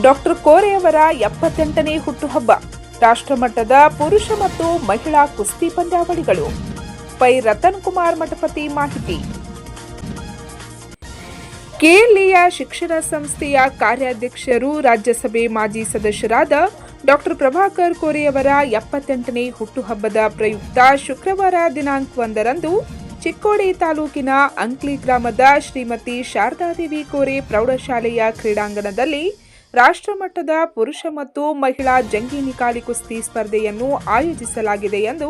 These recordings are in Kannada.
ಡಾಕ್ಟರ್ ಕೋರೆಯವರ ಎಪ್ಪತ್ತೆಂಟನೇ ಹುಟ್ಟುಹಬ್ಬ. ರಾಷ್ಟ್ರಮಟ್ಟದ ಪುರುಷ ಮತ್ತು ಮಹಿಳಾ ಕುಸ್ತಿ ಪಂದ್ಯಾವಳಿಗಳು. ಪೈ ರತನ್ ಕುಮಾರ್ ಮಠಪತಿ ಮಾಹಿತಿ. ಕೇರಳೀಯ ಶಿಕ್ಷಣ ಸಂಸ್ಥೆಯ ಕಾರ್ಯಾಧ್ಯಕ್ಷರು, ರಾಜ್ಯಸಭೆ ಮಾಜಿ ಸದಸ್ಯರಾದ ಡಾಕ್ಟರ್ ಪ್ರಭಾಕರ್ ಕೋರೆಯವರ ಎಪ್ಪತ್ತೆಂಟನೇ ಹುಟ್ಟುಹಬ್ಬದ ಪ್ರಯುಕ್ತ ಶುಕ್ರವಾರ ದಿನಾಂಕ ಒಂದರಂದು ಚಿಕ್ಕೋಡಿ ತಾಲೂಕಿನ ಅಂಕ್ಲಿ ಗ್ರಾಮದ ಶ್ರೀಮತಿ ಶಾರದಾದೇವಿ ಕೋರೆ ಪ್ರೌಢಶಾಲೆಯ ಕ್ರೀಡಾಂಗಣದಲ್ಲಿ ರಾಷ್ಟ್ರಮಟ್ಟದ ಪುರುಷ ಮತ್ತು ಮಹಿಳಾ ಜಂಗಿ ನಿಕಾಲಿ ಕುಸ್ತಿ ಸ್ಪರ್ಧೆಯನ್ನು ಆಯೋಜಿಸಲಾಗಿದೆ ಎಂದು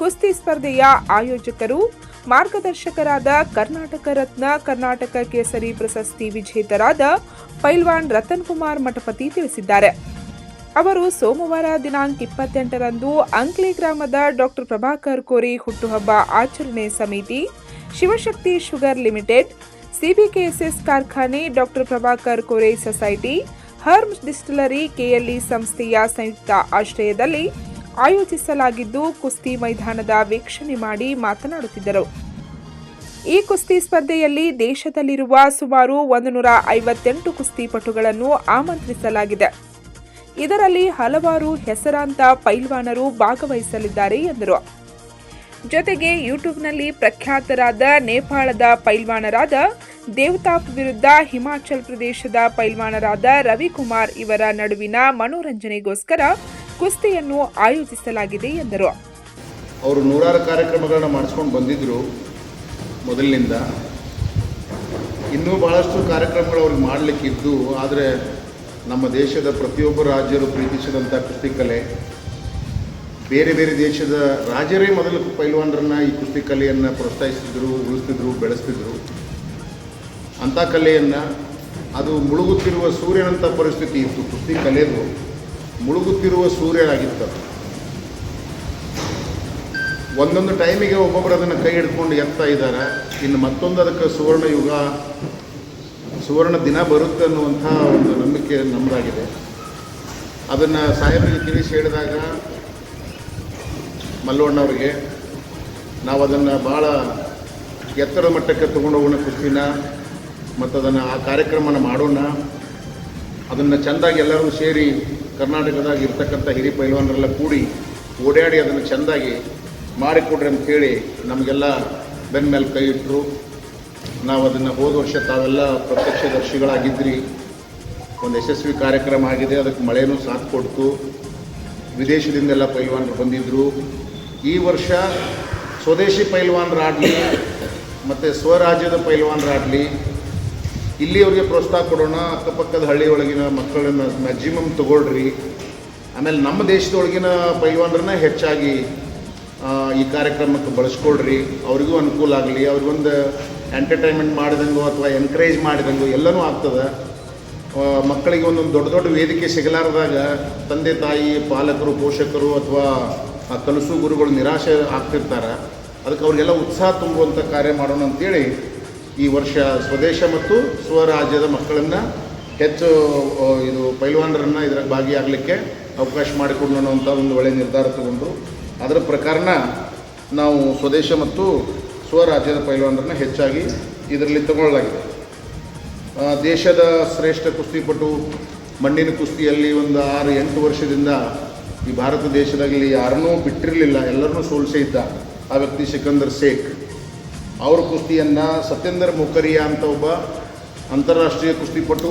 ಕುಸ್ತಿ ಸ್ಪರ್ಧೆಯ ಆಯೋಜಕರು, ಮಾರ್ಗದರ್ಶಕರಾದ ಕರ್ನಾಟಕ ರತ್ನ, ಕರ್ನಾಟಕ ಕೇಸರಿ ಪ್ರಶಸ್ತಿ ವಿಜೇತರಾದ ಪೈಲ್ವಾನ್ ರತನ್ ಕುಮಾರ್ ಮಠಪತಿ ತಿಳಿಸಿದ್ದಾರೆ. ಅವರು ಸೋಮವಾರ ದಿನಾಂಕ ಇಪ್ಪತ್ತೆಂಟರಂದು ಅಂಕ್ಲಿ ಗ್ರಾಮದ ಡಾಕ್ಟರ್ ಪ್ರಭಾಕರ್ ಕೋರಿ ಹುಟ್ಟುಹಬ್ಬ ಆಚರಣೆ ಸಮಿತಿ, ಶಿವಶಕ್ತಿ ಶುಗರ್ ಲಿಮಿಟೆಡ್, ಸಿಬಿಕೆಎಸ್ಎಸ್ ಕಾರ್ಖಾನೆ doctor Prabhakar Kore society Hermes distillery KLE ಸಂಸ್ಥೆಯ ಸಂಯುಕ್ತ ಆಶ್ರಯದಲ್ಲಿ ಆಯೋಜಿಸಲಾಗಿದ್ದು ಕುಸ್ತಿ ಮೈದಾನದ ವೀಕ್ಷಣೆ ಮಾಡಿ ಮಾತನಾಡುತ್ತಿದ್ದರು. ಈ ಕುಸ್ತಿ ಸ್ಪರ್ಧೆಯಲ್ಲಿ ದೇಶದಲ್ಲಿರುವ ಸುಮಾರು ಒಂದು ನೂರ ಐವತ್ತೆಂಟು ಕುಸ್ತಿಪಟುಗಳನ್ನು ಆಮಂತ್ರಿಸಲಾಗಿದೆ. ಇದರಲ್ಲಿ ಹಲವಾರು ಹೆಸರಾಂತ ಪೈಲ್ವಾನರು ಭಾಗವಹಿಸಲಿದ್ದಾರೆ ಎಂದರು. ಜೊತೆಗೆ ಯೂಟ್ಯೂಬ್ನಲ್ಲಿ ಪ್ರಖ್ಯಾತರಾದ ನೇಪಾಳದ ಪೈಲ್ವಾನರಾದ ದೇವತಾಪ್ ವಿರುದ್ಧ ಹಿಮಾಚಲ್ ಪ್ರದೇಶದ ಪೈಲ್ವಾನರಾದ ರವಿಕುಮಾರ್ ಇವರ ನಡುವಿನ ಮನೋರಂಜನೆಗೋಸ್ಕರ ಕುಸ್ತಿಯನ್ನು ಆಯೋಜಿಸಲಾಗಿದೆ ಎಂದರು. ಅವರು ನೂರಾರು ಕಾರ್ಯಕ್ರಮಗಳನ್ನು ಮಾಡಿಸ್ಕೊಂಡು ಬಂದಿದ್ದರು ಮೊದಲಿನಿಂದ. ಇನ್ನೂ ಭಾಳಷ್ಟು ಕಾರ್ಯಕ್ರಮಗಳು ಅವ್ರಿಗೆ ಮಾಡಲಿಕ್ಕಿದ್ದು ಆದರೆ ನಮ್ಮ ದೇಶದ ಪ್ರತಿಯೊಬ್ಬ ರಾಜ್ಯರು ಪ್ರೀತಿಸಿದಂಥ ಕುಸ್ತಿ ಕಲೆ, ಬೇರೆ ಬೇರೆ ದೇಶದ ರಾಜರೇ ಮೊದಲು ಪೈಲ್ವಾನರನ್ನ ಈ ಕುಸ್ತಿ ಕಲೆಯನ್ನು ಪ್ರೋತ್ಸಾಹಿಸ್ತಿದ್ರು, ಉಳಿಸ್ತಿದ್ರು, ಬೆಳೆಸ್ತಿದ್ರು. ಅಂಥ ಕಲೆಯನ್ನು ಅದು ಮುಳುಗುತ್ತಿರುವ ಸೂರ್ಯನಂಥ ಪರಿಸ್ಥಿತಿ ಇತ್ತು ಕುಸ್ತಿ ಕಲೆದು ಮುಳುಗುತ್ತಿರುವ ಸೂರ್ಯನಾಗಿತ್ತು. ಒಂದೊಂದು ಟೈಮಿಗೆ ಒಬ್ಬೊಬ್ಬರು ಅದನ್ನು ಕೈ ಹಿಡ್ಕೊಂಡು ಎತ್ತಾ ಇದ್ದಾರೆ. ಇನ್ನು ಮತ್ತೊಂದು ಅದಕ್ಕೆ ಸುವರ್ಣ ಯುಗ ಸುವರ್ಣ ದಿನ ಬರುತ್ತೆ ಅನ್ನುವಂಥ ಒಂದು ನಂಬಿಕೆ ನಮ್ಮದಾಗಿದೆ ಅದನ್ನು ಸಾಹೇಬರಿಗೆ ತಿಳಿಸಿ ಹೇಳಿದಾಗ ಮಲ್ಲವಣ್ಣವರಿಗೆ ನಾವು ಅದನ್ನು ಭಾಳ ಎತ್ತರ ಮಟ್ಟಕ್ಕೆ ತೊಗೊಂಡೋಗೋಣ ಕುಸ್ತಿನ ಮತ್ತು ಅದನ್ನು ಆ ಕಾರ್ಯಕ್ರಮನ ಮಾಡೋಣ. ಅದನ್ನು ಚೆಂದಾಗಿ ಎಲ್ಲರೂ ಸೇರಿ ಕರ್ನಾಟಕದಾಗ ಇರ್ತಕ್ಕಂಥ ಹಿರಿ ಪೈಲ್ವಾನರೆಲ್ಲ ಕೂಡಿ ಓಡಾಡಿ ಅದನ್ನು ಚೆಂದಾಗಿ ಮಾಡಿಕೊಡ್ರಿ ಅಂತ ಹೇಳಿ ನಮಗೆಲ್ಲ ಬೆನ್ನ ಮೇಲೆ ಕೈ ಇಟ್ಟರು ನಾವು ಅದನ್ನು ಹೋದ ವರ್ಷ ತಾವೆಲ್ಲ ಪ್ರತ್ಯಕ್ಷದರ್ಶಿಗಳಾಗಿದ್ರಿ. ಒಂದು ಯಶಸ್ವಿ ಕಾರ್ಯಕ್ರಮ ಆಗಿದೆ ಅದಕ್ಕೆ ಮಳೆನೂ ಸಾಥ್ ಕೊಡ್ತು. ವಿದೇಶದಿಂದೆಲ್ಲ ಪೈಲ್ವಾನರು ಬಂದಿದ್ದರು ಈ ವರ್ಷ ಸ್ವದೇಶಿ ಪೈಲ್ವಾನರಾಗಲಿ, ಮತ್ತು ಸ್ವರಾಜ್ಯದ ಪೈಲ್ವಾನರಾಡಲಿ ಇಲ್ಲಿಯವ್ರಿಗೆ ಪ್ರೋತ್ಸಾಹ ಕೊಡೋಣ, ಅಕ್ಕಪಕ್ಕದ ಹಳ್ಳಿ ಒಳಗಿನ ಮಕ್ಕಳನ್ನ ಮ್ಯಾಕ್ಸಿಮಮ್ ತಗೊಳ್ರಿ. ಆಮೇಲೆ ನಮ್ಮ ದೇಶದೊಳಗಿನ ಪೈಲ್ವಾನ್ರನ್ನ ಹೆಚ್ಚಾಗಿ ಈ ಕಾರ್ಯಕ್ರಮಕ್ಕೆ ಬಳಸ್ಕೊಳ್ರಿ. ಅವ್ರಿಗೂ ಅನುಕೂಲ ಆಗಲಿ. ಅವ್ರಿಗೊಂದು ಎಂಟರ್ಟೈನ್ಮೆಂಟ್ ಮಾಡಿದಂಗೋ ಅಥವಾ ಎನ್ಕರೇಜ್ ಮಾಡಿದಂಗೋ ಎಲ್ಲನೂ ಆಗ್ತದೆ. ಮಕ್ಕಳಿಗೆ ಒಂದೊಂದು ದೊಡ್ಡ ದೊಡ್ಡ ವೇದಿಕೆ ಸಿಗಲಾರದಾಗ ತಂದೆ, ತಾಯಿ, ಪಾಲಕರು, ಪೋಷಕರು ಅಥವಾ ಆ ಕಲಸು ಗುರುಗಳು ನಿರಾಶೆ ಆಗ್ತಿರ್ತಾರೆ. ಅದಕ್ಕೆ ಅವ್ರಿಗೆಲ್ಲ ಉತ್ಸಾಹ ತುಂಬುವಂಥ ಕಾರ್ಯ ಮಾಡೋಣ ಅಂತೇಳಿ ಈ ವರ್ಷ ಸ್ವದೇಶ ಮತ್ತು ಸ್ವರಾಜ್ಯದ ಮಕ್ಕಳನ್ನು ಹೆಚ್ಚು ಇದು ಪೈಲ್ವಾನರನ್ನು ಇದರಲ್ಲಿ ಭಾಗಿಯಾಗಲಿಕ್ಕೆ ಅವಕಾಶ ಮಾಡಿಕೊಡೋಣ ಅಂತ ಒಂದು ಒಳ್ಳೆಯ ನಿರ್ಧಾರ ತಗೊಂಡು ಅದರ ಪ್ರಕಾರನ ನಾವು ಸ್ವದೇಶ ಮತ್ತು ಸ್ವರಾಜ್ಯದ ಪೈಲ್ವಾನರನ್ನ ಹೆಚ್ಚಾಗಿ ಇದರಲ್ಲಿ ತಗೊಳ್ಳಲಾಗಿದೆ. ದೇಶದ ಶ್ರೇಷ್ಠ ಕುಸ್ತಿಪಟು, ಮಣ್ಣಿನ ಕುಸ್ತಿಯಲ್ಲಿ ಒಂದು ಆರು, ಎಂಟು ವರ್ಷದಿಂದ ಈ ಭಾರತ ದೇಶದಲ್ಲಿ ಯಾರನ್ನೂ ಬಿಟ್ಟಿರಲಿಲ್ಲ, ಎಲ್ಲರನ್ನೂ ಸೋಲಿಸೇ ಇದ್ದ ಆ ವ್ಯಕ್ತಿ ಸಿಕಂದರ್ ಶೇಖ್ ಅವ್ರ ಕುಸ್ತಿಯನ್ನು ಸತ್ಯೇಂದರ್ ಮುಖರಿಯಾ ಅಂತ ಒಬ್ಬ ಅಂತಾರಾಷ್ಟ್ರೀಯ ಕುಸ್ತಿಪಟು,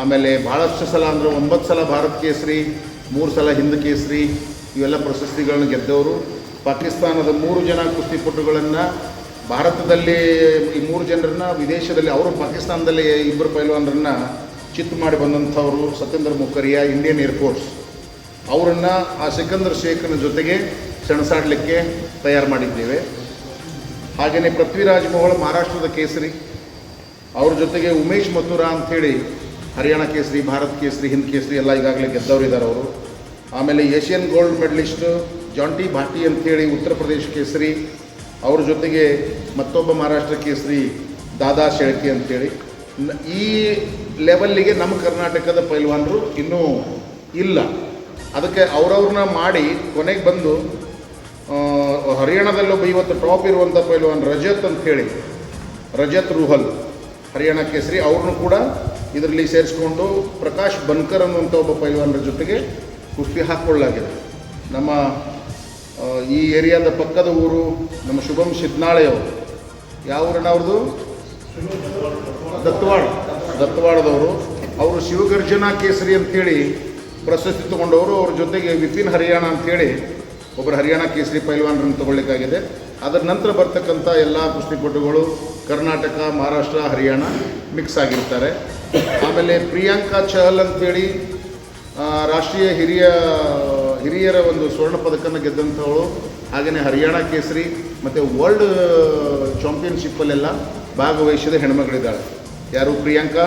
ಆಮೇಲೆ ಭಾಳಷ್ಟು ಸಲ ಅಂದರೆ ಒಂಬತ್ತು ಸಲ ಭಾರತ ಕೇಸರಿ, ಮೂರು ಸಲ ಹಿಂದ್ ಕೇಸರಿ, ಇವೆಲ್ಲ ಪ್ರಶಸ್ತಿಗಳನ್ನು ಗೆದ್ದವರು. ಪಾಕಿಸ್ತಾನದ ಮೂರು ಜನ ಕುಸ್ತಿಪಟುಗಳನ್ನು ಭಾರತದಲ್ಲಿ ಈ ಮೂರು ಜನರನ್ನು, ವಿದೇಶದಲ್ಲಿ ಅವರು ಪಾಕಿಸ್ತಾನದಲ್ಲಿ ಇಬ್ಬರು ಪೈಲ್ವಾನರನ್ನ ಚಿತ್ ಮಾಡಿ ಬಂದಂಥವರು Satyendra Mukhariya Indian air force ಅವರನ್ನು ಆ ಸಿಕಂದರ್ ಶೇಖರ್ನ ಜೊತೆಗೆ ಸೆಣಸಾಡಲಿಕ್ಕೆ ತಯಾರು ಮಾಡಿದ್ದೇವೆ. ಹಾಗೆಯೇ ಪೃಥ್ವಿರಾಜ್ ಮೋಹಳ್ ಮಹಾರಾಷ್ಟ್ರದ ಕೇಸರಿ. ಅವ್ರ ಜೊತೆಗೆ ಉಮೇಶ್ ಮಥುರಾ ಅಂಥೇಳಿ ಹರಿಯಾಣ ಕೇಸರಿ, ಭಾರತ್ ಕೇಸರಿ, ಹಿಂದ್ ಕೇಸರಿ ಎಲ್ಲ ಈಗಾಗಲೇ ಗೆದ್ದವರು ಇದ್ದಾರೆ ಅವರು. ಆಮೇಲೆ Asian gold medalist Jonty Bhati ಅಂಥೇಳಿ ಉತ್ತರ ಪ್ರದೇಶ ಕೇಸರಿ. ಅವ್ರ ಜೊತೆಗೆ ಮತ್ತೊಬ್ಬ ಮಹಾರಾಷ್ಟ್ರ ಕೇಸರಿ ದಾದಾ ಶೆಳ್ಕೆ ಅಂಥೇಳಿ. ಈ ಲೆವೆಲ್ಲಿಗೆ ನಮ್ಮ ಕರ್ನಾಟಕದ ಪೈಲ್ವಾನರು ಇನ್ನೂ ಇಲ್ಲ. ಅದಕ್ಕೆ ಅವ್ರವ್ರನ್ನ ಮಾಡಿ ಕೊನೆಗೆ ಬಂದು ಹರಿಯಾಣದಲ್ಲೊಬ್ಬ ಇವತ್ತು ಟಾಪ್ ಇರುವಂಥ ಪೈಲ್ವಾನ್ ರಜತ್ ಅಂತ ಹೇಳಿ. ರಜತ್ ರೂಹಲ್. ಹರಿಯಾಣ ಕೇಸರಿ, ಅವ್ರನ್ನೂ ಕೂಡ ಇದರಲ್ಲಿ ಸೇರಿಸ್ಕೊಂಡು ಪ್ರಕಾಶ್ ಬನ್ಕರ್ ಅನ್ನುವಂಥ ಒಬ್ಬ ಪೈಲ್ವಾನರ ಜೊತೆಗೆ ಕುಸ್ತಿ ಹಾಕ್ಕೊಳ್ಳಲಾಗಿದೆ. ನಮ್ಮ ಈ ಏರಿಯಾದ ಪಕ್ಕದ ಊರು ನಮ್ಮ ಶುಭಂ ಸಿದ್ನಾಳೆಯವರು ಯಾವ ಊರಿನ ಅವ್ರದ್ದು? ದತ್ತವಾಡ ದತ್ತವಾಡದವರು ಅವರು ಶಿವಗರ್ಜನಾ ಕೇಸರಿ ಅಂತೇಳಿ ಪ್ರಶಸ್ತಿ ತಗೊಂಡವರು. ಅವ್ರ ಜೊತೆಗೆ ವಿಪಿನ್ ಹರಿಯಾಣ ಅಂತೇಳಿ ಒಬ್ಬರು ಹರಿಯಾಣ ಕೇಸರಿ ಪೈಲ್ವಾನ್ರನ್ನು ತಗೊಳ್ಳಿಕ್ಕಾಗಿದೆ. ಅದರ ನಂತರ ಬರ್ತಕ್ಕಂಥ ಎಲ್ಲ ಕುಸ್ತಿಪಟುಗಳು ಕರ್ನಾಟಕ, ಮಹಾರಾಷ್ಟ್ರ, ಹರಿಯಾಣ ಮಿಕ್ಸ್ ಆಗಿರ್ತಾರೆ. ಆಮೇಲೆ ಪ್ರಿಯಾಂಕಾ ಚಹಲ್ ಅಂತೇಳಿ ರಾಷ್ಟ್ರೀಯ ಹಿರಿಯ, ಹಿರಿಯರ ಒಂದು ಸ್ವರ್ಣ ಪದಕನ ಗೆದ್ದಂಥವಳು ಹಾಗೆಯೇ ಹರಿಯಾಣ ಕೇಸರಿ ಮತ್ತು ವರ್ಲ್ಡ್ ಚಾಂಪಿಯನ್ಶಿಪ್ಪಲ್ಲೆಲ್ಲ ಭಾಗವಹಿಸಿದ ಹೆಣ್ಮಗಳಿದ್ದಾಳೆ. ಯಾರು? ಪ್ರಿಯಾಂಕಾ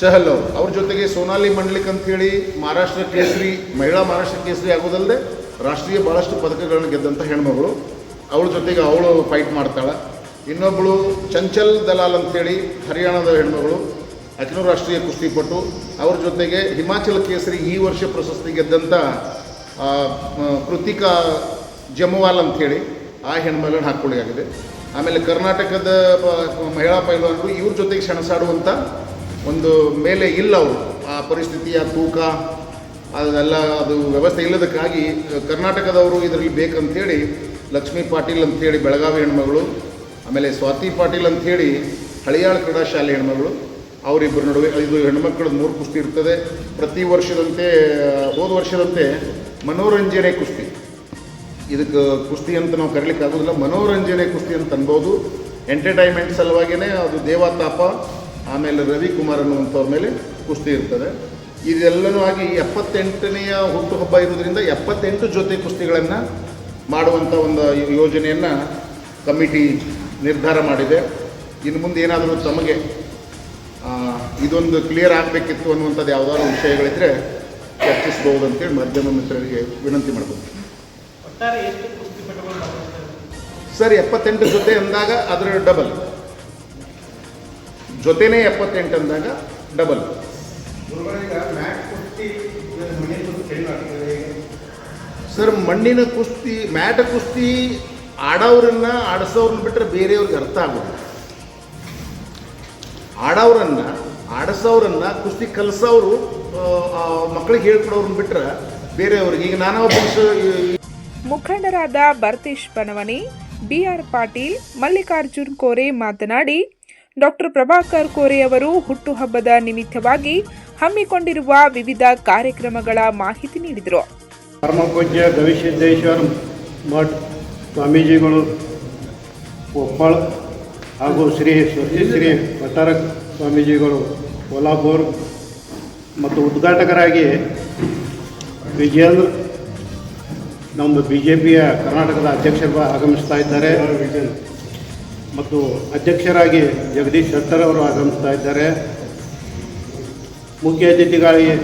ಚಹಲ್ ಅವರು. ಅವ್ರ ಜೊತೆಗೆ ಸೋನಾಲಿ ಮಂಡ್ಲಿಕ್ ಅಂತೇಳಿ ಮಹಾರಾಷ್ಟ್ರ ಕೇಸರಿ, ಮಹಿಳಾ ಮಹಾರಾಷ್ಟ್ರ ಕೇಸರಿ ಆಗೋದಲ್ಲದೆ ರಾಷ್ಟ್ರೀಯ ಭಾಳಷ್ಟು ಪದಕಗಳನ್ನು ಗೆದ್ದಂಥ ಹೆಣ್ಮಗಳು. ಅವಳ ಜೊತೆಗೆ ಅವಳು ಫೈಟ್ ಮಾಡ್ತಾಳೆ. ಇನ್ನೊಬ್ಬಳು ಚಂಚಲ್ ದಲಾಲ್ ಅಂತೇಳಿ ಹರಿಯಾಣದ ಹೆಣ್ಮಗಳು. ಅಖಿಲ ರಾಷ್ಟ್ರೀಯ ಕುಸ್ತಿಪಟು. ಅವ್ರ ಜೊತೆಗೆ ಹಿಮಾಚಲ ಕೇಸರಿ ಈ ವರ್ಷ ಪ್ರಶಸ್ತಿ ಗೆದ್ದಂಥ ಕೃತಿಕಾ ಜಮುವಾಲ್ ಅಂಥೇಳಿ ಆ ಹೆಣ್ಮಗಳನ್ನ ಹಾಕ್ಕೊಳ್ಳಿಯಾಗಿದೆ ಆಮೇಲೆ ಕರ್ನಾಟಕದ ಮಹಿಳಾ ಪೈಲ್ವಾನರು ಇವ್ರ ಜೊತೆಗೆ ಸೆಣಸಾಡುವಂಥ ಒಂದು ಮೇಲೆ ಇಲ್ಲ ಅವರು. ಆ ಪರಿಸ್ಥಿತಿಯ ತೂಕ ಅದೆಲ್ಲ ಅದು ವ್ಯವಸ್ಥೆ ಇಲ್ಲದಕ್ಕಾಗಿ ಕರ್ನಾಟಕದವರು ಇದರಲ್ಲಿ ಬೇಕಂಥೇಳಿ ಲಕ್ಷ್ಮೀ ಪಾಟೀಲ್ ಅಂಥೇಳಿ ಬೆಳಗಾವಿ ಹೆಣ್ಮಗಳು, ಆಮೇಲೆ ಸ್ವಾತಿ ಪಾಟೀಲ್ ಅಂಥೇಳಿ ಹಳಿಯಾಳ ಕ್ರೀಡಾ ಶಾಲೆ ಹೆಣ್ಮಗಳು, ಅವರಿಬ್ಬರ ನಡುವೆ ಇದು ಹೆಣ್ಮಕ್ಳು ಮೂರು ಕುಸ್ತಿ ಇರ್ತದೆ. ಪ್ರತಿ ವರ್ಷದಂತೆ, ಹೋದ ವರ್ಷದಂತೆ ಮನೋರಂಜನೆ ಕುಸ್ತಿ. ಇದಕ್ಕೆ ಕುಸ್ತಿ ಅಂತ ನಾವು ಕರೀಲಿಕ್ಕೆ ಆಗೋದಿಲ್ಲ. ಮನೋರಂಜನೆ ಕುಸ್ತಿ ಅಂತ ಅನ್ಬೋದು. ಎಂಟರ್ಟೈನ್ಮೆಂಟ್ ಸಲುವಾಗಿಯೇ ಅದು ದೇವಾತಾಪ, ಆಮೇಲೆ ರವಿಕುಮಾರ್ ಅನ್ನುವಂಥವ್ರ ಮೇಲೆ ಕುಸ್ತಿ ಇರ್ತದೆ. ಇದೆಲ್ಲನೂ ಆಗಿ ಎಪ್ಪತ್ತೆಂಟನೆಯ ಹುಟ್ಟುಹಬ್ಬ ಇರೋದ್ರಿಂದ ಎಪ್ಪತ್ತೆಂಟು ಜೊತೆ ಕುಸ್ತಿಗಳನ್ನು ಮಾಡುವಂಥ ಒಂದು ಯೋಜನೆಯನ್ನು ಕಮಿಟಿ ನಿರ್ಧಾರ ಮಾಡಿದೆ. ಇನ್ನು ಮುಂದೆ ಏನಾದರೂ ತಮಗೆ ಇದೊಂದು ಕ್ಲಿಯರ್ ಆಗಬೇಕಿತ್ತು ಅನ್ನುವಂಥದ್ದು ಯಾವುದಾದ್ರು ವಿಷಯಗಳಿದ್ದರೆ ಚರ್ಚಿಸಬಹುದು ಅಂತೇಳಿ ಮಾಧ್ಯಮ ಮಿತ್ರರಿಗೆ ವಿನಂತಿ ಭಾಗವಹಿಸ್ತಾರೆ? ಸರ್ ಎಪ್ಪತ್ತೆಂಟು ಜೊತೆ ಅಂದಾಗ ಅದರ ಡಬಲ್ ಜೊತೆನೇ ಎಪ್ಪತ್ತೆಂಟು ಅಂದಾಗ ಡಬಲ್ ಸರ್, ಮಣ್ಣಿನ ಕುಸ್ತಿ, ಮ್ಯಾಟ ಕುಸ್ತಿ ಆಡೋರನ್ನ ಆಡಿಸೋರನ್ನ ಬಿಟ್ಟರೆ ಬೇರೆಯವ್ರಿಗೆ ಅರ್ಥ ಆಗೋದು ಆಡೋರನ್ನ ಆಡಿಸೋರನ್ನ ಕುಸ್ತಿ ಕಲಿಸೋರು ಮಕ್ಕಳಿಗೆ ಹೇಳ್ಕೊಡೋರನ್ನ ಬಿಟ್ಟರೆ ಬೇರೆಯವ್ರಿಗೆ. ಈಗ ನಾನಾ ಮುಖಂಡರಾದ ಭರತೇಶ್ ಬನವನಿ ಬಿಆರ್ ಪಾಟೀಲ್, ಮಲ್ಲಿಕಾರ್ಜುನ್ ಕೋರೆ ಮಾತನಾಡಿ, ಡಾಕ್ಟರ್ ಪ್ರಭಾಕರ್ ಕೋರೆ ಅವರು ಹುಟ್ಟುಹಬ್ಬದ ನಿಮಿತ್ತವಾಗಿ ಹಮ್ಮಿಕೊಂಡಿರುವ ವಿವಿಧ ಕಾರ್ಯಕ್ರಮಗಳ ಮಾಹಿತಿ ನೀಡಿದರು. ಪರಮಪೂಜ್ಯ ಗವಿಸಿದ್ದೇಶ್ವರ ಮಠ ಸ್ವಾಮೀಜಿಗಳು ಕೊಪ್ಪಳ ಹಾಗೂ ಶ್ರೀ ಶ್ರೀ ಭಟ್ಟಾರ ಸ್ವಾಮೀಜಿಗಳು ಕೋಲಾಪುರ್ ಮತ್ತು ಉದ್ಘಾಟಕರಾಗಿ ವಿಜೇಂದ್ರ ನಮ್ಮದು ಬಿ ಜೆ ಪಿಯ ಕರ್ನಾಟಕದ ಅಧ್ಯಕ್ಷರು ಆಗಮಿಸ್ತಾ ಇದ್ದಾರೆ. ಮತ್ತು ಅಧ್ಯಕ್ಷರಾಗಿ ಜಗದೀಶ್ ಶೆಟ್ಟರ್ ಅವರು ಆಗಮಿಸ್ತಾ ಇದ್ದಾರೆ. ಮುಖ್ಯ ಅತಿಥಿಗಳಿಗೆ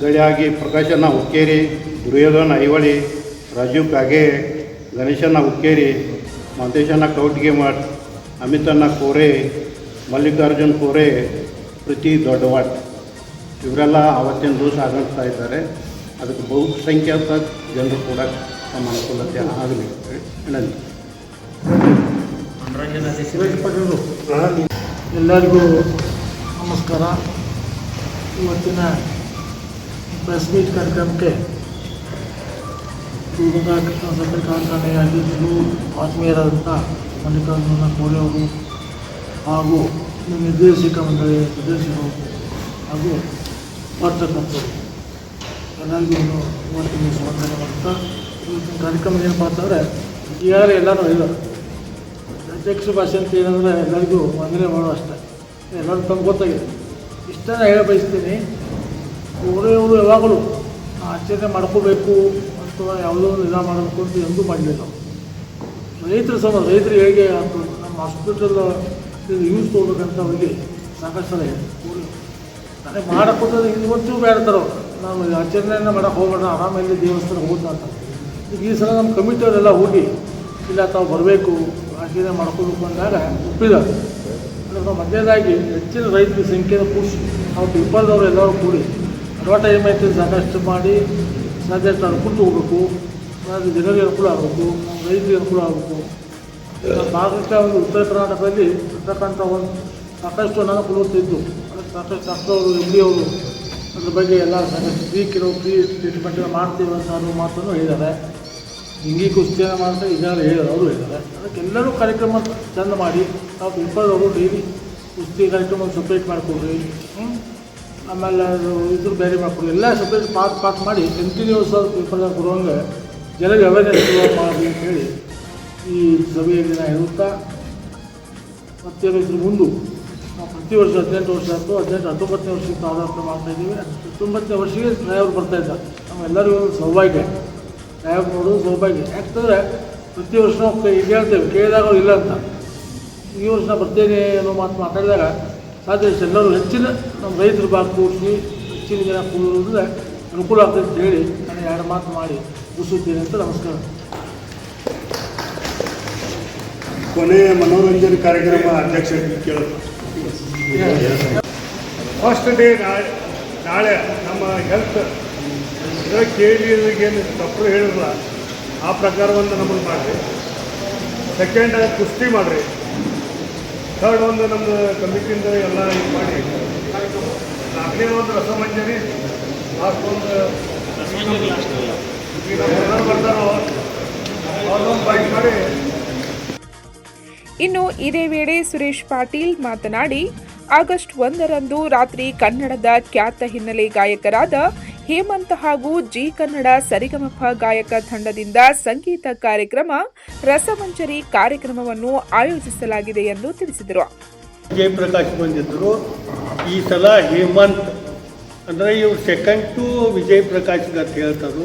ಗಳಿಯಾಗಿ ಪ್ರಕಾಶನ ಹುಕ್ಕೇರಿ ದುರ್ಯೋಧನ ಐವಳಿ ರಾಜೀವ್ ಕಾಗೆ ಗಣೇಶನ ಹುಕ್ಕೇರಿ ಮಹಂತೇಶನ ಕೌಟಿಗೆ ಮಠ ಅಮಿತಣ್ಣ ಕೋರೆ, ಮಲ್ಲಿಕಾರ್ಜುನ್ ಕೋರೆ, ಪ್ರೀತಿ ದೊಡ್ಡವಾಟ್. ಇವರೆಲ್ಲ ಆವತ್ತಿನ ದಿವಸ ಆಗಮಿಸ್ತಾ ಇದ್ದಾರೆ. ಅದಕ್ಕೆ ಬಹುಸಂಖ್ಯಾತ ಜನರು ಕೂಡ ತಮ್ಮ ಅನುಕೂಲತೆ ಆಗಲಿ ವಿನಂತಿ ಎಲ್ಲರಿಗೂ ನಮಸ್ಕಾರ. ಇವತ್ತಿನ ಪ್ರೆಸ್ ಮೀಟ್ ಕಾರ್ಯಕ್ರಮಕ್ಕೆ ಕೃಷ್ಣ ಸಕ್ಕರೆ ಕಾರ್ಖಾನೆಯ ಅಧ್ಯಕ್ಷರು ಆತ್ಮೀಯರಾದಂಥ ಮಲ್ಲಿಕಾರ್ಜುನ ಕೋರೆ ಅವರು ಹಾಗೂ ನಿರ್ದೇಶಕ ಮಂಡಳಿಯ ನಿರ್ದೇಶಕರು ಹಾಗೂ ಪತ್ರಕರ್ತರು ಎಲ್ಲರಿಗೂ ಇವತ್ತಿನ ಸ್ವಾಗತ ಮಾಡ್ತಾ ಇವತ್ತಿನ ಕಾರ್ಯಕ್ರಮ ಏನಪ್ಪ ಅಂತಂದರೆ ಈಗಾಗಲೇ ಎಲ್ಲರೂ ಇದ್ದಾರೆ ಅಧ್ಯಕ್ಷ ಭಾಷೆ ಅಂತ ಏನಂದರೆ ಎಲ್ಲರಿಗೂ ವಂದನೆ ಮಾಡೋ ಅಷ್ಟೇ. ಎಲ್ಲರೂ ತಮ್ಗೆ ಗೊತ್ತಾಗಿದೆ. ಇಷ್ಟನ್ನ ಹೇಳ ಬಯಸ್ತೀನಿ ಅವರವರು ಯಾವಾಗಲೂ ಆಚರಣೆ ಮಾಡ್ಕೋಬೇಕು. ಅಥವಾ ಯಾವುದೋ ಒಂದು ಮಾಡೋದು ಮಾಡಬೇಕು ಅಂತ ಎಂದೂ ಮಾಡಲಿಲ್ಲ ರೈತರ ಸಮ, ರೈತರು ಹೇಗೆ ಅಂತ ನಮ್ಮ ಹಾಸ್ಪಿಟಲ್ ಯೂಸ್ ತೊಗೋಬೇಕಂತ ಅವರಿಗೆ ಸಾಕಷ್ಟು ಸಲ ಹೇಳಿ ನನಗೆ ಮಾಡಕ್ಕೆ ಇವತ್ತು ಬೇಡ ಥರ ನಾವು ಆಚರಣೆಯನ್ನು ಮಾಡಕ್ಕೆ ಹೋಗೋಣ ಆರಾಮಲ್ಲಿ ದೇವಸ್ಥಾನ ಹೋಗೋಣ ಅಂತ. ಈಗ ಈ ಸಲ ನಮ್ಮ ಕಮಿಟಿಯವರೆಲ್ಲ ಹೋಗಿ, ಇಲ್ಲ ತಾವು ಬರಬೇಕು, ಆಚರಣೆ ಮಾಡ್ಕೋಬೇಕು ಅಂದಾಗ ಒಪ್ಪಿದ್ದಾರೆ. ನಾವು ಮಧ್ಯದಾಗಿ ಹೆಚ್ಚಿನ ರೈತರ ಸಂಖ್ಯೆಯನ್ನು ಕೂಡಿಸಿ ನಾವು ಪೀಪಲ್ದವರು ಎಲ್ಲರೂ ಕೂಡಿ, ಅಡ್ವರ್ಟೈಸ್ಮೆಂಟ್ ಸಾಕಷ್ಟು ಮಾಡಿ ಸಾಧ್ಯಷ್ಟು ಅನುಕೂಲ ತಗೋಬೇಕು ಅದು ಜನರಿಗೆ ಅನುಕೂಲ ಆಗಬೇಕು ರೈತರಿಗೆ ಅನುಕೂಲ ಆಗಬೇಕು. ಭಾಗಕ್ಕೆ ಒಂದು ಉತ್ತರ ಕರ್ನಾಟಕದಲ್ಲಿ ಇರ್ತಕ್ಕಂಥ ಒಂದು ಸಾಕಷ್ಟು ಅನಾನುಕೂಲತೆ ಇದ್ದು ಅದಕ್ಕೆ ಸಾಕಷ್ಟು ಡಾಕ್ಟ್ರವರು ಎಂ ಡಿ ಅವರು ಅದ್ರ ಬಗ್ಗೆ ಎಲ್ಲ ಸಾಕಷ್ಟು ಫ್ರೀ ಕೆಲವು ಫ್ರೀ ಟ್ರೀಟ್ಮೆಂಟ್ ಮಾಡ್ತೀವಿ ಅಂತ ಅನ್ನೋ ಮಾತನ್ನು ಹೇಳಿದ್ದಾರೆ. ಹಿಂಗಿ ಕುಸ್ತಿಯನ್ನು ಮಾಡ್ತಾರೆ ಇದೆಲ್ಲ ಹೇಳಿದ್ರು ಅವರು ಹೇಳಿದ್ದಾರೆ. ಅದಕ್ಕೆಲ್ಲರೂ ಕಾರ್ಯಕ್ರಮ ಚೆಂದ ಮಾಡಿ. ನಾವು ಅವರು ಡೈಲಿ ಕುಸ್ತಿ ಕಾರ್ಯಕ್ರಮ ಸಪ್ರೇಟ್ ಮಾಡಿಕೊಡ್ರಿ ಹ್ಮ್? ಆಮೇಲೆ ಅದು ಇದ್ರ ಬೇರೆ ಮಾಡ್ಕೊಡಿ ಎಲ್ಲ ಸಪ್ರೇಟ್ ಪಾಸ್ ಪಾಸ್ ಮಾಡಿ ಕಂಟಿನ್ಯೂಸ್ ಆಗಿ ಪೇಪರ್ದಾಗ ಬರುವಂಗೆ ಜನರಿಗೆ ಅವೇರ್ನೆಸ್ ಮಾಡಿ ಅಂತ ಹೇಳಿ ಈ ಸಭೆಯಲ್ಲಿ ನಾನು ಹೇಳುತ್ತಾ ಮತ್ತೆ ಇದ್ರ ಮುಂದೆ? ಪ್ರತಿ ವರ್ಷ ಹದಿನೆಂಟು ವರ್ಷ ಆಯಿತು, ಹದಿನೆಂಟು ಹತ್ತೊಂಬತ್ತನೇ ವರ್ಷಕ್ಕೆ ಆಧಾರ ಮಾಡ್ತಾ ಇದ್ದೀವಿ. ಹತ್ತೊಂಬತ್ತನೇ ವರ್ಷಕ್ಕೆ ಡ್ರೈವರ್ ಬರ್ತಾ ಇದ್ದಾರೆ. ನಮ್ಮೆಲ್ಲರಿಗೂ ಒಂದು ಸೌಭಾಗ್ಯ. ಡ್ರೈವರ್ ನೋಡೋದು ಸೌಭಾಗ್ಯ. ಯಾಕಂದರೆ ಪ್ರತಿ ವರ್ಷ ನಾವು ಈಗ ಹೇಳ್ತೇವೆ, ಕೇಳಿದಾಗ ಇಲ್ಲ ಅಂತ. ಈ ವರ್ಷ ಬರ್ತೇನೆ ಅನ್ನೋ ಮಾತು ಮಾತಾಡಿದಾಗ ಸಾಧ್ಯ ಜನರು ಎಲ್ಲರೂ ಹೆಚ್ಚಿನ ನಮ್ಮ ರೈತರ ಭಾಗ ಕೂಡಿಸಿ ಹೆಚ್ಚಿನ ಜನ ಕೂಡೋದ್ರಿಂದ ಅನುಕೂಲ ಆಗ್ತದೆ ಅಂತ ಹೇಳಿ ನಾನು ಎರಡು ಮಾತು ಮಾಡಿ ಮುಗಿಸುತ್ತೇನೆ ಅಂತ ನಮಸ್ಕಾರ. ಕೊನೆಯ ಮನೋರಂಜನೆ ಕಾರ್ಯಕ್ರಮ ಅಧ್ಯಕ್ಷ ಫಸ್ಟ್ ಡೇ ನಾಳೆ ನಾಳೆ ನಮ್ಮ ಹೆಲ್ತ್ ಕೇಳಿದ್ರಿಗೇನು ಕೇಳಿಗೇನು ಡಾಕ್ಟ್ರು ಹೇಳಿಲ್ಲ ಆ ಪ್ರಕಾರವನ್ನು ನಮಗೆ ಮಾಡಿರಿ. ಸೆಕೆಂಡ್ ಕುಸ್ತಿ ಮಾಡಿರಿ. ಥರ್ಡ್ ಒಂದು ನಮ್ಮದು ಕಮಿಟಿಯಿಂದ ಎಲ್ಲ ಇದು ಮಾಡಿ. ನಾಲ್ಕನೇ ಒಂದು ರಸಮಂಜರಿ ಲಾಸ್ಟ್ ಒಂದು ಈಗ ನಮ್ಮ ಬರ್ತಾರೋ ಅವ್ರನ್ನೊಂದು ಬೈಕ್ ಮಾಡಿ. ಇನ್ನು ಇದೇ ವೇಳೆ ಸುರೇಶ್ ಪಾಟೀಲ್ ಮಾತನಾಡಿ ಆಗಸ್ಟ್ ಒಂದರಂದು ರಾತ್ರಿ ಕನ್ನಡದ ಖ್ಯಾತ ಹಿನ್ನೆಲೆ ಗಾಯಕರಾದ ಹೇಮಂತ್ ಹಾಗೂ ಜಿ ಕನ್ನಡ ಸರಿಗಮಪ ಗಾಯಕ ತಂಡದಿಂದ ಸಂಗೀತ ಕಾರ್ಯಕ್ರಮ, ರಸಮಂಜರಿ ಕಾರ್ಯಕ್ರಮವನ್ನು ಆಯೋಜಿಸಲಾಗಿದೆ ಎಂದು ತಿಳಿಸಿದರು. ಜಯಪ್ರಕಾಶ್ ಬಂದಿದ್ದರು. ಈ ಸಲ ಹೇಮಂತ್ ಅಂದರೆ ಇವರು ಸೆಕೆಂಡ್ ಟು ವಿಜಯ್ ಪ್ರಕಾಶ್ ಅಂತ ಹೇಳ್ತಾರೆ.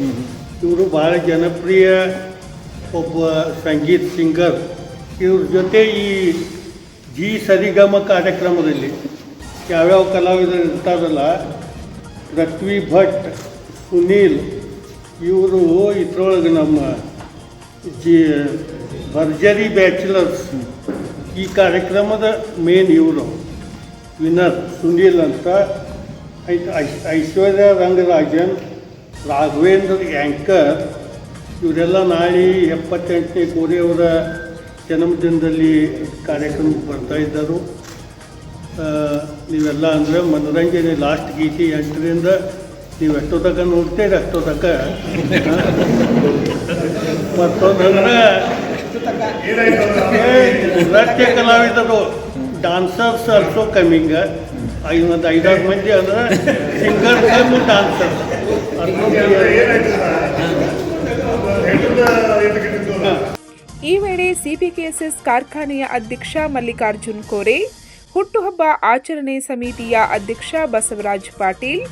ಇವರು ಭಾಳ ಜನಪ್ರಿಯ ಒಬ್ಬ ಸಂಗೀತ ಸಿಂಗರ್ ಇವ್ರ ಜೊತೆ ಈ ಜಿ ಸರಿಗಮ ಕಾರ್ಯಕ್ರಮದಲ್ಲಿ ಯಾವ್ಯಾವ ಕಲಾವಿದರು ಇರ್ತಾರಲ್ಲ ಪೃಥ್ವಿ ಭಟ್, ಸುನೀಲ್, ಇವರು ಇದ್ರೊಳಗೆ ನಮ್ಮ ಜಿ ಭರ್ಜರಿ ಬ್ಯಾಚುಲರ್ಸ್. ಈ ಕಾರ್ಯಕ್ರಮದ ಮೇನ್ ಇವರು. ವಿನರ್ ಸುನೀಲ್ ಅಂತ ಐಶ್ವರ್ಯ ರಂಗರಾಜನ್, ರಾಘವೇಂದ್ರ ಆ್ಯಂಕರ್ ಇವರೆಲ್ಲ ನಾಳೆ ಎಪ್ಪತ್ತೆಂಟನೇ ಕೋರಿಯವರ ಜನ್ಮದಿನದಲ್ಲಿ ಕಾರ್ಯಕ್ರಮಕ್ಕೆ ಬರ್ತಾ ಇದ್ದರು. ನೀವೆಲ್ಲ ಅಂದರೆ ಮನೋರಂಜನೆ ಲಾಸ್ಟ್ ಗೀತೆ ಎಂಟರಿಂದ ನೀವು ಎಷ್ಟೋ ತನಕ ನೋಡ್ತೀರಿ ಅಷ್ಟೋ ತನಕ. ಮತ್ತೊಂದು ಅಂದ್ರೆ ನೃತ್ಯ ಕಲಾವಿದರು ಡಾನ್ಸರ್ಸ್ ಅಲ್ಸೋ ಕಮ್ಮಿಂಗ ಒಂದು ಐದಾರು ಮಂದಿ ಅಂದ್ರೆ ಸಿಂಗರ್ ಕಮ್ಮಿ ಡಾನ್ಸರ್ ಈ ವೇಳೆ ಸಿಬಿಕೆಎಸ್ಎಸ್ ಕಾರ್ಖಾನೆಯ ಅಧ್ಯಕ್ಷ ಮಲ್ಲಿಕಾರ್ಜುನ್ ಕೋರೆ ಹುಟ್ಟುಹಬ್ಬ ಆಚರಣೆ ಸಮಿತಿಯ ಅಧ್ಯಕ್ಷ ಬಸವರಾಜ್ ಪಾಟೀಲ್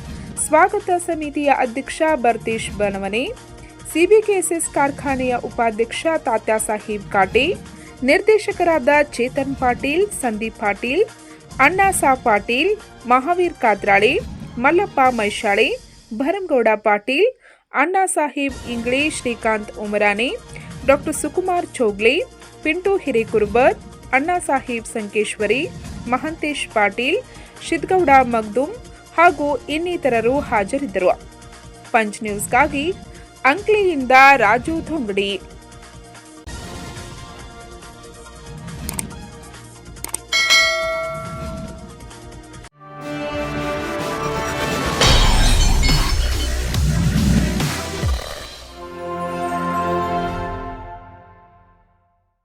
ಸ್ವಾಗತ ಸಮಿತಿಯ ಅಧ್ಯಕ್ಷ ಭರ್ತೇಶ್ ಬನವನೆ ಸಿಬಿಕೆಎಸ್ಎಸ್ ಕಾರ್ಖಾನೆಯ ಉಪಾಧ್ಯಕ್ಷ ತಾತ್ಯಾ ಸಾಹೇಬ್ ಕಾಟೆ ನಿರ್ದೇಶಕರಾದ ಚೇತನ್ ಪಾಟೀಲ್ ಸಂದೀಪ್ ಪಾಟೀಲ್ ಅಣ್ಣಾಸಾ ಪಾಟೀಲ್ ಮಹಾವೀರ್ ಕಾತ್ರಾಳೆ ಮಲ್ಲಪ್ಪ ಮೈಶಾಳೆ ಭರಂಗೌಡ ಪಾಟೀಲ್ ಅಣ್ಣಾ ಸಾಹೇಬ್ ಇಂಗ್ಳೆ ಶ್ರೀಕಾಂತ್ ಉಮರಾನೆ ಡಾಕ್ಟರ್ ಸುಕುಮಾರ್ ಚೋಗ್ಲೆ ಪಿಂಟು ಹಿರೇಕುರ್ಬರ್ ಅಣ್ಣಾ ಸಾಹೇಬ್ ಸಂಕೇಶ್ವರಿ ಮಹಂತೇಶ್ ಪಾಟೀಲ್ ಶಿದ್ಗೌಡ ಮಗ್ದುಮ್ ಹಾಗೂ ಇನ್ನಿತರರು ಹಾಜರಿದ್ದರು. ಪಂಚ್ ನ್ಯೂಸ್ಗಾಗಿ ಅಂಕ್ಲಿಯಿಂದ ರಾಜು ಧೊಂಗಡಿ.